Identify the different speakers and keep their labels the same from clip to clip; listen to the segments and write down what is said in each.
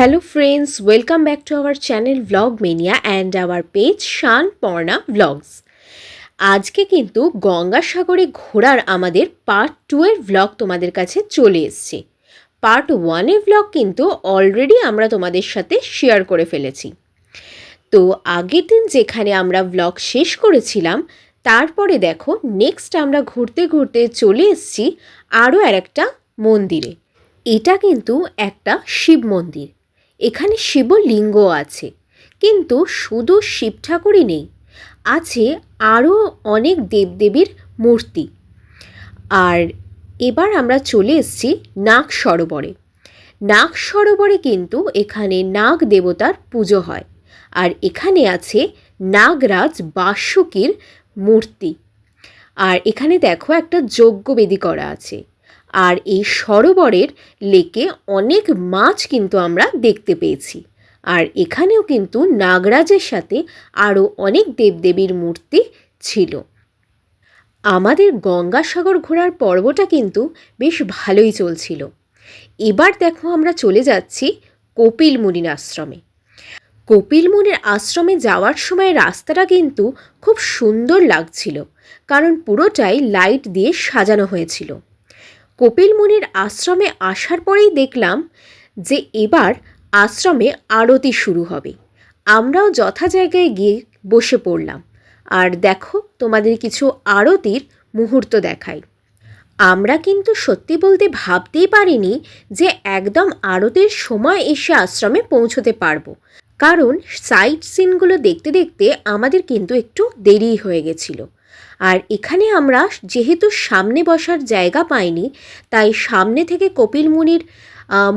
Speaker 1: Hello friends welcome back to our channel Vlog mania and our page Shaan Porna Vlogs. আজকে কিন্তু গঙ্গাসাগরে ঘোরার আমাদের part two এর vlog তোমাদের কাছে চলে এসছে। পার্ট ওয়ানের ভ্লগ কিন্তু অলরেডি আমরা তোমাদের সাথে শেয়ার করে ফেলেছি। তো আগের দিন যেখানে আমরা ভ্লগ শেষ করেছিলাম, তারপরে দেখো নেক্সট আমরা ঘুরতে ঘুরতে চলে এসেছি আরও আর একটা মন্দিরে। এটা কিন্তু একটা শিব মন্দির। এখানে শিবলিঙ্গ আছে। কিন্তু শুধু শিব ঠাকুরই নেই, আছে আরও অনেক দেবদেবীর মূর্তি। আর এবার আমরা চলে এসেছি নাগ সরোবরে নাগ সরোবরে কিন্তু এখানে নাগ দেবতার পুজো হয়। আর এখানে আছে নাগরাজ বাসুকীর মূর্তি। আর এখানে দেখো একটা যজ্ঞবেদী করা আছে। আর এই সরোবরের লেকে অনেক মাছ কিন্তু আমরা দেখতে পেয়েছি। আর এখানেও কিন্তু নাগরাজের সাথে আরও অনেক দেবদেবীর মূর্তি ছিল। আমাদের গঙ্গাসাগর ঘোরার পর্বটা কিন্তু বেশ ভালোই চলছিল। এবার দেখো আমরা চলে যাচ্ছি কপিল মুনির আশ্রমে। কপিল মুনির আশ্রমে যাওয়ার সময় রাস্তাটা কিন্তু খুব সুন্দর লাগছিল, কারণ পুরোটাই লাইট দিয়ে সাজানো হয়েছিল। কপিল মুনির আশ্রমে আসার পরেই দেখলাম যে এবার আশ্রমে আরতি শুরু হবে। আমরাও যথা জায়গায় গিয়ে বসে পড়লাম। আর দেখো, তোমাদের কিছু আরতির মুহূর্ত দেখাই। আমরা কিন্তু সত্যি বলতে ভাবতেই পারিনি যে একদম আরতির সময় এসে আশ্রমে পৌঁছতে পারব। কারণ সাইট সিনগুলো দেখতে দেখতে আমাদের কিন্তু একটু দেরি হয়ে গেছিল। আর এখানে আমরা যেহেতু সামনে বসার জায়গা পাইনি, তাই সামনে থেকে কপিল মুনির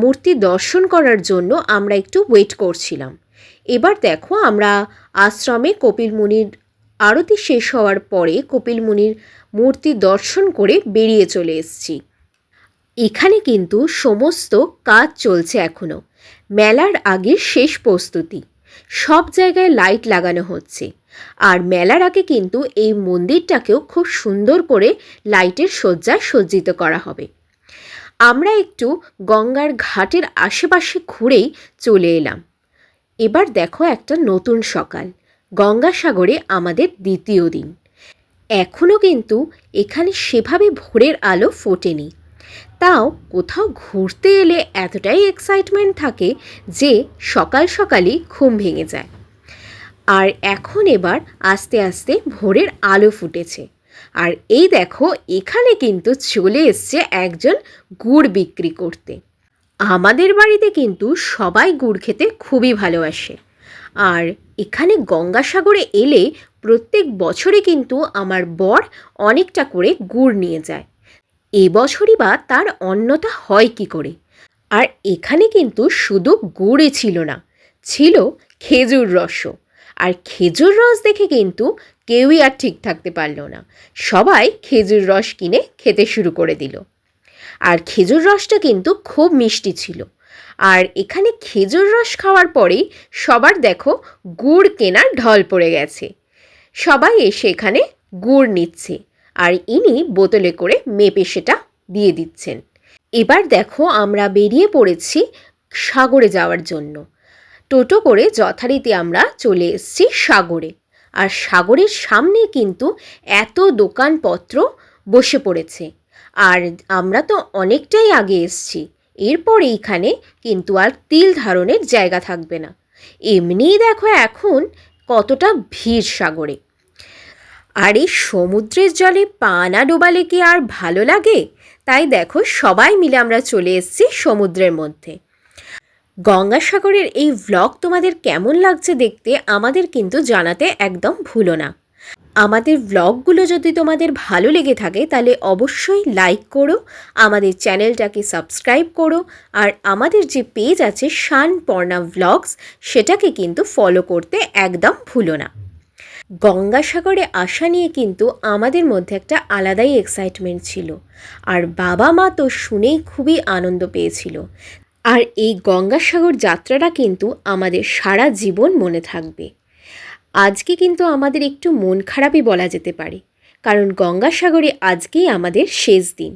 Speaker 1: মূর্তি দর্শন করার জন্য আমরা একটু ওয়েট করছিলাম। এবার দেখো আমরা আশ্রমে কপিল মুনির আরতি শেষ হওয়ার পরে কপিল মুনির মূর্তি দর্শন করে বেরিয়ে চলে এসেছি। এখানে কিন্তু সমস্ত কাজ চলছে এখনও মেলার আগে শেষ প্রস্তুতি। সব জায়গায় লাইট লাগানো হচ্ছে। আর মেলার আগে কিন্তু এই মন্দিরটাকেও খুব সুন্দর করে লাইটের সজ্জায় সজ্জিত করা হবে। আমরা একটু গঙ্গার ঘাটের আশেপাশে ঘুরেই চলে এলাম। এবার দেখো একটা নতুন সকাল। গঙ্গাসাগরে আমাদের দ্বিতীয় দিন। এখনও কিন্তু এখানে সেভাবে ভোরের আলো ফোটেনি। তাও কোথাও ঘুরতে এলে এতটাই এক্সাইটমেন্ট থাকে যে সকাল সকালই ঘুম ভেঙে যায়। আর এখন এবার আস্তে আস্তে ভোরের আলো ফুটেছে। আর এই দেখো, এখানে কিন্তু চলে এসছে একজন গুড় বিক্রি করতে। আমাদের বাড়িতে কিন্তু সবাই গুড় খেতে খুবই ভালোবাসে। আর এখানে গঙ্গাসাগরে এলে প্রত্যেক বছরে কিন্তু আমার বর অনেকটা করে গুড় নিয়ে যায়। এবছরই বা তার অন্যতা হয় কি করে? আর এখানে কিন্তু শুধু গুড়ে ছিল না, ছিল খেজুর রসও। আর খেজুর রস দেখে কিন্তু কেউই আর ঠিক থাকতে পারল না। সবাই খেজুর রস কিনে খেতে শুরু করে দিল। আর খেজুর রসটা কিন্তু খুব মিষ্টি ছিল। আর এখানে খেজুর রস খাওয়ার পরেই সবার দেখো গুড় কেনার ঢল পড়ে গেছে। সবাই এসে এখানে গুড় নিচ্ছে আর ইনি বোতলে করে মেপে সেটা দিয়ে দিচ্ছেন। এবার দেখো আমরা বেরিয়ে পড়েছি সাগরে যাওয়ার জন্য। টোটো করে যথারীতি আমরা চলে এসেছি সাগরে। আর সাগরের সামনে কিন্তু এত দোকানপত্র বসে পড়েছে। আর আমরা তো অনেকটাই আগে এসছি। এরপর এইখানে কিন্তু আর তিল ধারণের জায়গা থাকবে না। এমনিই দেখো এখন কতটা ভিড় সাগরে। আর এই সমুদ্রের জলে পা না ডোবালে কি আর ভালো লাগে? তাই দেখো সবাই মিলে আমরা চলে এসেছি সমুদ্রের মধ্যে। গঙ্গাসাগরের এই ভ্লগ তোমাদের কেমন লাগছে দেখতে আমাদের কিন্তু জানাতে একদম ভুলো না। আমাদের ভ্লগগুলো যদি তোমাদের ভালো লেগে থাকে তাহলে অবশ্যই লাইক করো, আমাদের চ্যানেলটাকে সাবস্ক্রাইব করো, আর আমাদের যে পেজ আছে শান পর্ণা ভ্লগস সেটাকে কিন্তু ফলো করতে একদম ভুলো না। গঙ্গাসাগরে আসা নিয়ে কিন্তু আমাদের মধ্যে একটা আলাদাই এক্সাইটমেন্ট ছিল, আর বাবা মা তো শুনেই খুবই আনন্দ পেয়েছিল। আর এই গঙ্গাসাগর যাত্রাটা কিন্তু আমাদের সারা জীবন মনে থাকবে। আজকে কিন্তু আমাদের একটু মন খারাপই বলা যেতে পারে, কারণ গঙ্গাসাগরে আজকেই আমাদের শেষ দিন।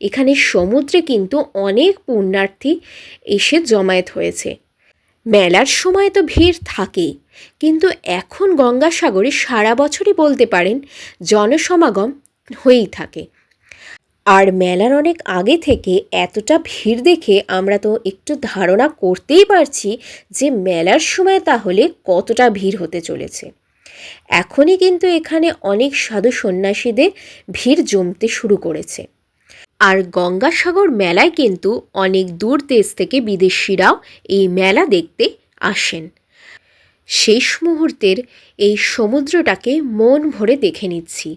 Speaker 1: এখানে সমুদ্রে কিন্তু অনেক পুণ্যার্থী এসে জমায়েত হয়েছে। মেলার সময় তো ভিড় থাকেই, কিন্তু এখন গঙ্গাসাগরে সারা বছরই বলতে পারেন জনসমাগম হয়েই থাকে। আর মেলার অনেক আগে থেকে এতটা ভিড় দেখে আমরা তো একটু ধারণা করতেই পারছি যে মেলার সময় তাহলে কতটা ভিড় হতে চলেছে। এখনই কিন্তু এখানে অনেক সাধু সন্ন্যাসীদের ভিড় জমতে শুরু করেছে। আর গঙ্গাসাগর মেলায় কিন্তু অনেক দূর দেশ থেকে বিদেশিরাও এই মেলা দেখতে আসেন। শেষ মুহূর্তের এই সমুদ্রটাকে মন ভরে দেখে নিচ্ছি।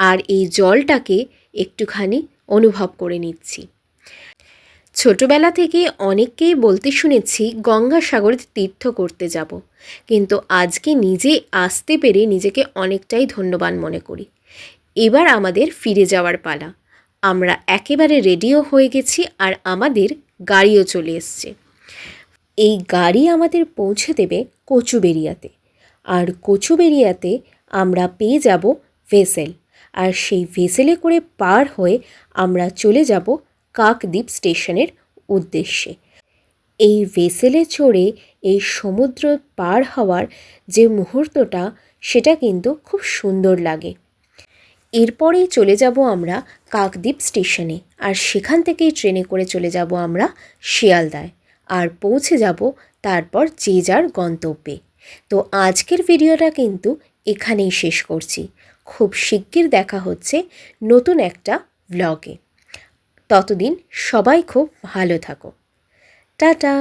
Speaker 1: আর এই জলটাকে একটুখানি অনুভব করে নিচ্ছি। ছোটবেলা থেকে অনেককেই বলতে শুনেছি গঙ্গাসাগরে তীর্থ করতে যাব, কিন্তু আজকে নিজে আসতে পেরে নিজেকে অনেকটাই ধন্যবান মনে করি। এবার আমাদের ফিরে যাওয়ার পালা। আমরা একেবারে রেডিও হয়ে গেছি আর আমাদের গাড়িও চলে এসছে। এই গাড়ি আমাদের পৌঁছে দেবে কচুবেরিয়াতে। আর কচুবেরিয়াতে আমরা পেয়ে যাব ভেসেল। আর সেই ভেসেলে করে পার হয়ে আমরা চলে যাব কাকদ্বীপ স্টেশনের উদ্দেশ্যে। এই ভেসেলে চড়ে এই সমুদ্র পার হওয়ার যে মুহূর্তটা, সেটা কিন্তু খুব সুন্দর লাগে। এরপরেই চলে যাব আমরা কাকদ্বীপ স্টেশনে আর সেখান থেকেই ট্রেনে করে চলে যাব আমরা শিয়ালদায় আর পৌঁছে যাব তারপর যে যার গন্তব্যে। তো আজকের ভিডিওটা কিন্তু এখানেই শেষ করছি। খুব শিগগির দেখা হচ্ছে নতুন একটা ব্লগে ততদিন সবাই খুব ভালো থাকো। টাটা!